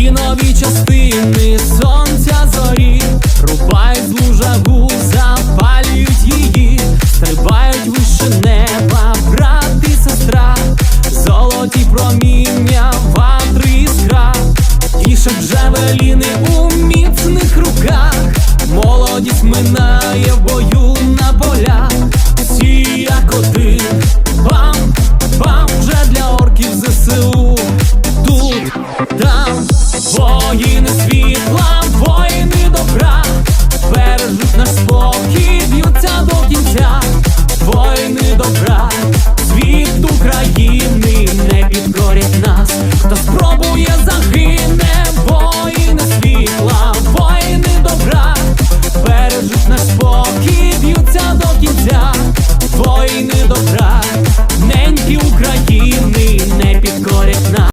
Дві нові частини сонця зорі. Рубають злу запалюють її, стрибають вище неба, брат і сестра, золоті проміння, ватри іскра, Тішать джавеліни у воїни світла,